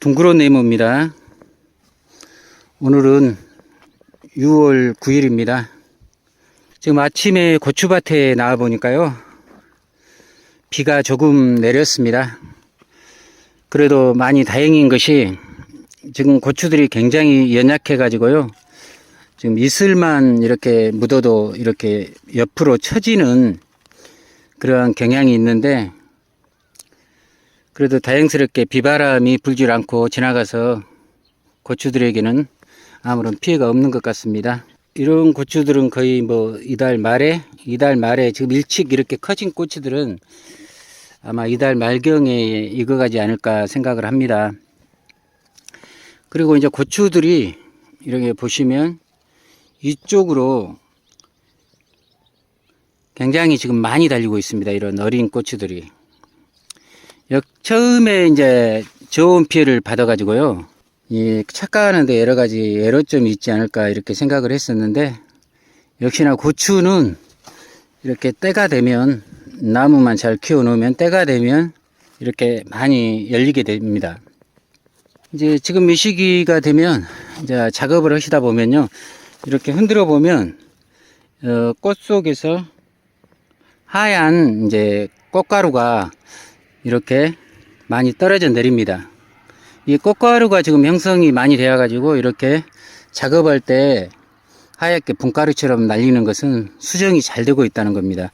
둥그런 네모입니다. 오늘은 6월 9일입니다. 지금 아침에 고추밭에 나와 보니까요. 비가 조금 내렸습니다. 그래도 많이 다행인 것이 지금 고추들이 굉장히 연약해 가지고요. 지금 이슬만 이렇게 묻어도 이렇게 옆으로 처지는 그러한 경향이 있는데 그래도 다행스럽게 비바람이 불질 않고 지나가서 고추들에게는 아무런 피해가 없는 것 같습니다. 이런 고추들은 거의 뭐 이달 말에 이달 말에 지금 일찍 이렇게 커진 고추들은 아마 이달 말경에 익어가지 않을까 생각을 합니다. 그리고 이제 고추들이 이렇게 보시면 이쪽으로 굉장히 지금 많이 달리고 있습니다. 이런 어린 고추들이. 역 처음에 이제 저온 피해를 받아가지고요. 이 착각하는데 여러 가지 애로점이 있지 않을까 이렇게 생각을 했었는데 역시나 고추는 이렇게 때가 되면 나무만 잘 키워 놓으면 때가 되면 이렇게 많이 열리게 됩니다. 이제 지금 이 시기가 되면 이제 작업을 하시다 보면요. 이렇게 흔들어 보면 어, 꽃 속에서 하얀 이제 꽃가루가 이렇게 많이 떨어져 내립니다. 이 꽃가루가 지금 형성이 많이 되어 가지고 이렇게 작업할 때 하얗게 분가루처럼 날리는 것은 수정이 잘 되고 있다는 겁니다.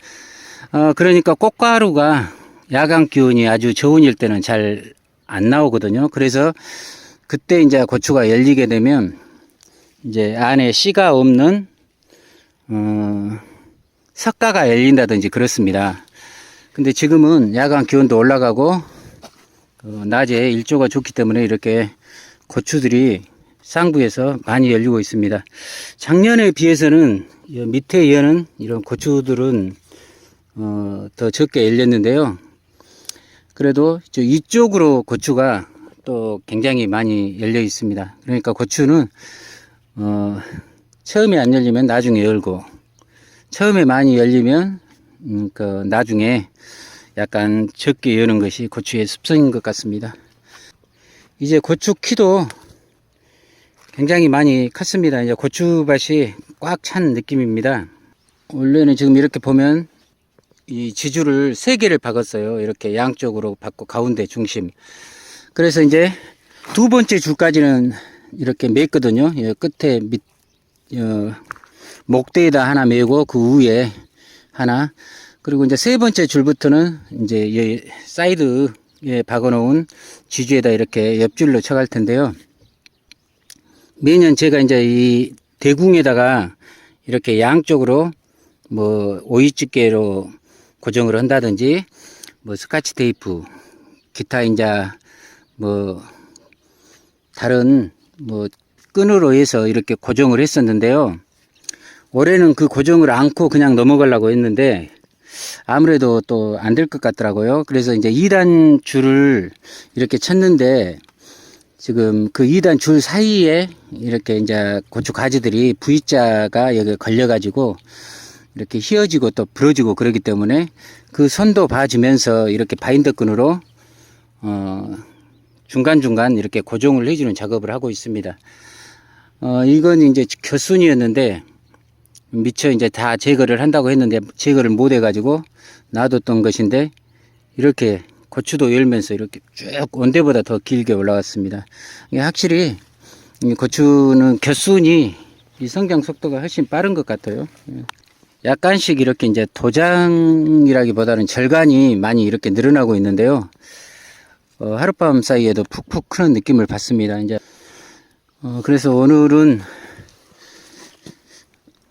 어, 그러니까 꽃가루가 야간 기온이 아주 좋은 일 때는 잘 안 나오거든요. 그래서 그때 이제 고추가 열리게 되면 이제 안에 씨가 없는 어, 석가가 열린다든지 그렇습니다. 근데 지금은 야간 기온도 올라가고 어, 낮에 일조가 좋기 때문에 이렇게 고추들이 쌍부에서 많이 열리고 있습니다. 작년에 비해서는 이 밑에 이어는 이런 고추들은 어, 더 적게 열렸는데요. 그래도 저 이쪽으로 고추가 또 굉장히 많이 열려 있습니다. 그러니까 고추는 어, 처음에 안 열리면 나중에 열고 처음에 많이 열리면 음, 그 나중에 약간 적게 여는 것이 고추의 습성인 것 같습니다. 이제 고추 키도 굉장히 많이 컸습니다. 이제 고추밭이 꽉 찬 느낌입니다. 원래는 지금 이렇게 보면 이 지주를 세 개를 박았어요. 이렇게 양쪽으로 박고 가운데 중심. 그래서 이제 두 번째 줄까지는 이렇게 맸거든요. 이 끝에 밑, 어, 목대에다 하나 매고 그 위에 하나. 그리고 이제 세 번째 줄부터는 이제 이 사이드에 박아놓은 지주에다 이렇게 옆줄로 쳐갈 텐데요. 매년 제가 이제 이 대궁에다가 이렇게 양쪽으로 뭐 오이집게로 고정을 한다든지 뭐 스카치 테이프 기타 이제 뭐 다른 뭐 끈으로 해서 이렇게 고정을 했었는데요. 올해는 그 고정을 않고 그냥 넘어가려고 했는데 아무래도 또 안 될 것 같더라고요. 그래서 이제 2단 줄을 이렇게 쳤는데 지금 그 2단 줄 사이에 이렇게 이제 고추 가지들이 V자가 여기 걸려가지고 이렇게 휘어지고 또 부러지고 그러기 때문에 그 선도 봐주면서 이렇게 바인더 끈으로 어 중간중간 이렇게 고정을 해주는 작업을 하고 있습니다. 어 이건 이제 겨순이었는데 미처 이제 다 제거를 한다고 했는데 제거를 못 해가지고 놔뒀던 것인데 이렇게 고추도 열면서 이렇게 쭉 온대보다 더 길게 올라갔습니다. 이게 확실히 이 고추는 겨순이 이 성장 속도가 훨씬 빠른 것 같아요. 예. 약간씩 이렇게 이제 도장이라기보다는 절간이 많이 이렇게 늘어나고 있는데요. 어, 하룻밤 사이에도 푹푹 크는 느낌을 받습니다. 이제 어, 그래서 오늘은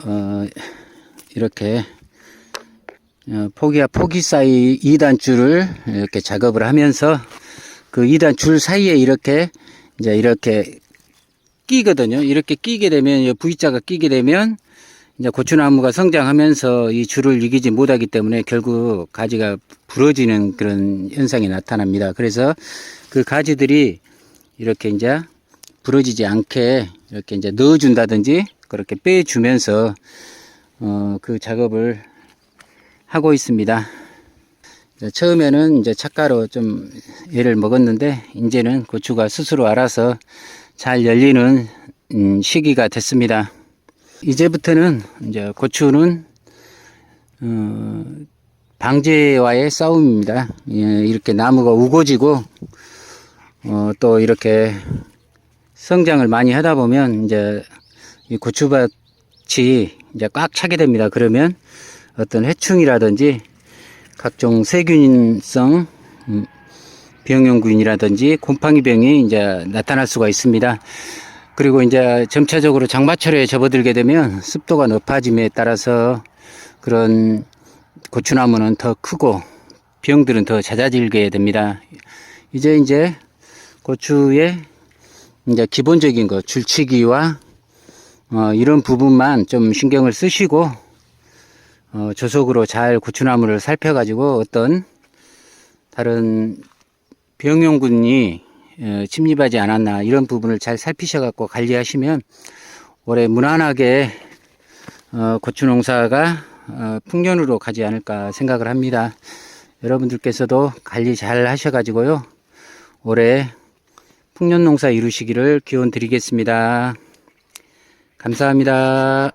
어, 이렇게 어, 포기와 포기 사이 2단 줄을 이렇게 작업을 하면서 그 2단 줄 사이에 이렇게 이제 이렇게 끼거든요. 이렇게 끼게 되면 이 V자가 끼게 되면 이제 고추나무가 성장하면서 이 줄을 이기지 못하기 때문에 결국 가지가 부러지는 그런 현상이 나타납니다. 그래서 그 가지들이 이렇게 이제 부러지지 않게 이렇게 이제 넣어준다든지 그렇게 빼주면서 어, 그 작업을 하고 있습니다. 처음에는 이제 착가로 좀 애를 먹었는데 이제는 고추가 스스로 알아서 잘 열리는 음, 시기가 됐습니다. 이제부터는 이제 고추는 어, 방제와의 싸움입니다. 예, 이렇게 나무가 우거지고 어, 또 이렇게 성장을 많이 하다 보면 이제 이 고추밭이 이제 꽉 차게 됩니다. 그러면 어떤 해충이라든지 각종 세균성 음, 병용균이라든지 곰팡이병이 이제 나타날 수가 있습니다. 그리고 이제 점차적으로 장마철에 접어들게 되면 습도가 높아짐에 따라서 그런 고추나무는 더 크고 병들은 더 잦아들게 됩니다. 이제 이제 고추의 이제 기본적인 거 줄치기와 어, 이런 부분만 좀 신경을 쓰시고 어, 조속으로 잘 고추나무를 살펴가지고 어떤 다른 병용군이 어, 침입하지 않았나 이런 부분을 잘 살피셔갖고 관리하시면 올해 무난하게 어, 고추 농사가 어, 풍년으로 가지 않을까 생각을 합니다. 여러분들께서도 관리 잘 하셔가지고요 올해 풍년 농사 이루시기를 기원 드리겠습니다. 감사합니다.